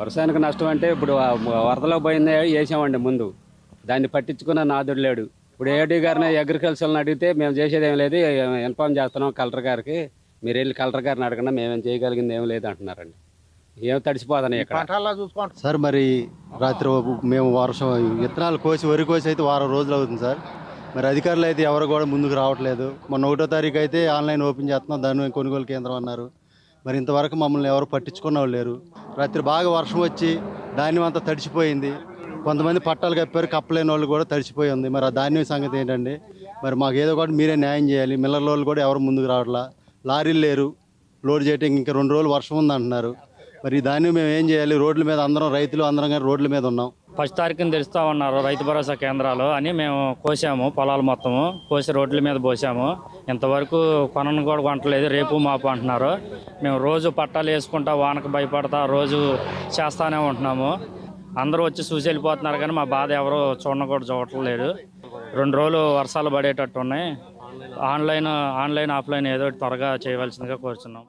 వర్షానికి నష్టం అంటే ఇప్పుడు వరదలో పోయింది వేసామండి ముందు. దాన్ని పట్టించుకున్న నాదుడు లేడు. ఇప్పుడు ఏడీ గారిని అగ్రికల్చర్ని అడిగితే మేము చేసేది ఏం లేదు ఇన్ఫామ్ చేస్తున్నాం కలెక్టర్ గారికి. మీరు వెళ్ళి కలెక్టర్ గారిని అడగండి మేమేం చేయగలిగింది ఏం లేదు అంటున్నారండి. ఏం తడిసిపోతున్నాయి ఇక్కడ? పంటల్లో చూసుకోండి సార్ మరి రాత్రి మేము వర్షం విత్తనాలు కోసి వరి కోసి అయితే వారం రోజులు అవుతుంది సార్. మరి అధికారులు అయితే ఎవరు కూడా ముందుకు రావట్లేదు. మొన్న ఒకటో తారీఖు అయితే ఆన్లైన్ ఓపెన్ చేస్తున్నాం దాని కొనుగోలు కేంద్రం అన్నారు. మరి ఇంతవరకు మమ్మల్ని ఎవరు పట్టించుకున్న వాళ్ళు లేరు. రాత్రి బాగా వర్షం వచ్చి ధాన్యం అంతా తడిచిపోయింది కొంతమంది పట్టాలు కప్పారు కప్పలేని వాళ్ళు కూడా తడిచిపోయి ఉంది. మరి ఆ ధాన్యం సంగతి ఏంటండి? మరి మాకు ఏదో ఒకటి మీరే న్యాయం చేయాలి. మిల్లర్ల వాళ్ళు కూడా ఎవరు ముందుకు రావట్లా. లారీలు లేరు. లోడ్ చేయడానికి ఇంకా రెండు రోజులు వర్షం ఉంది అంటున్నారు మరి దాన్ని మేము ఏం చేయాలి? రోడ్ల మీద అందరం రైతులు అందరం కానీ రోడ్ల మీద ఉన్నాం. ఫస్ట్ తారీఖున తెలుస్తా ఉన్నారు రైతు భరోసా కేంద్రాలు అని మేము కోసాము పొలాలు మొత్తము. కోసి రోడ్ల మీద పోసాము. ఇంతవరకు కొనను కూడా కొనట్లేదు రేపు మాపు అంటున్నారు. మేము రోజు పట్టాలు వేసుకుంటా వానకు భయపడతా రోజు చేస్తానే ఉంటున్నాము. అందరూ వచ్చి చూసి వెళ్ళిపోతున్నారు కానీ మా బాధ ఎవరు చూడడం కూడా చూడట్లేదు. రెండు రోజులు వర్షాలు పడేటట్టు ఉన్నాయి. ఆన్లైన్ ఆన్లైన్ ఆఫ్లైన్ ఏదో త్వరగా చేయవలసిందిగా కోరుచున్నాం.